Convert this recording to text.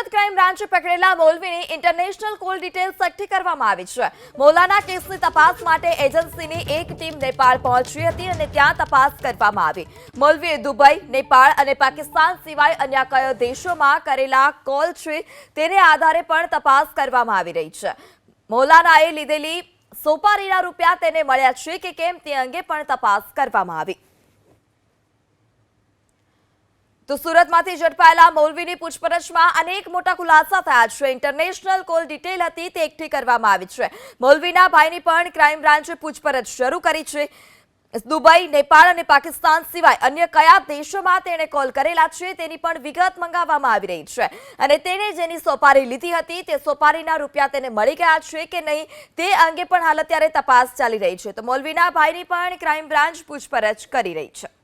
Surat crime બ્રાન્ચે પકડેલા મોલવીની ઇન્ટરનેશનલ કોલ ડિટેલ્સ એકઠી કરવામાં આવી છે. મોલાના કેસની તપાસ માટે એજન્સીની એક ટીમ નેપાળ પહોંચી હતી અને ત્યાં તપાસ કરવામાં આવી. મોલવીએ દુબઈ, નેપાળ અને પાકિસ્તાન સિવાય અન્ય કયો દેશોમાં કરેલા કોલ છે તેને આધારે પણ તપાસ કરવામાં આવી રહી છે. મોલાનાએ લીધેલી સોપારીના રૂપિયા તેને મળ્યા છે કે કેમ તે અંગે પણ તપાસ કરવામાં આવી. તો સુરતમાંથી ઝડપાયેલા મૌલવીની પૂછપરછમાં અનેક મોટા ખુલાસા થયા છે. ઇન્ટરનેશનલ કોલ ડિટેલ હતી તે એકઠી કરવામાં આવી છે. મૌલવીના ભાઈની પણ ક્રાઇમ બ્રાન્ચે પૂછપરછ શરૂ કરી છે. દુબઈ, નેપાળ અને પાકિસ્તાન સિવાય અન્ય કયા દેશોમાં તેણે કોલ કરેલા છે તેની પણ વિગત મંગાવવામાં આવી રહી છે. અને તેણે જેની સોપારી લીધી હતી તે સોપારીના રૂપિયા તેને મળી ગયા છે કે નહીં તે અંગે પણ હાલ અત્યારે તપાસ ચાલી રહી છે. તો મૌલવીના ભાઈની પણ ક્રાઇમ બ્રાન્ચ પૂછપરછ કરી રહી છે.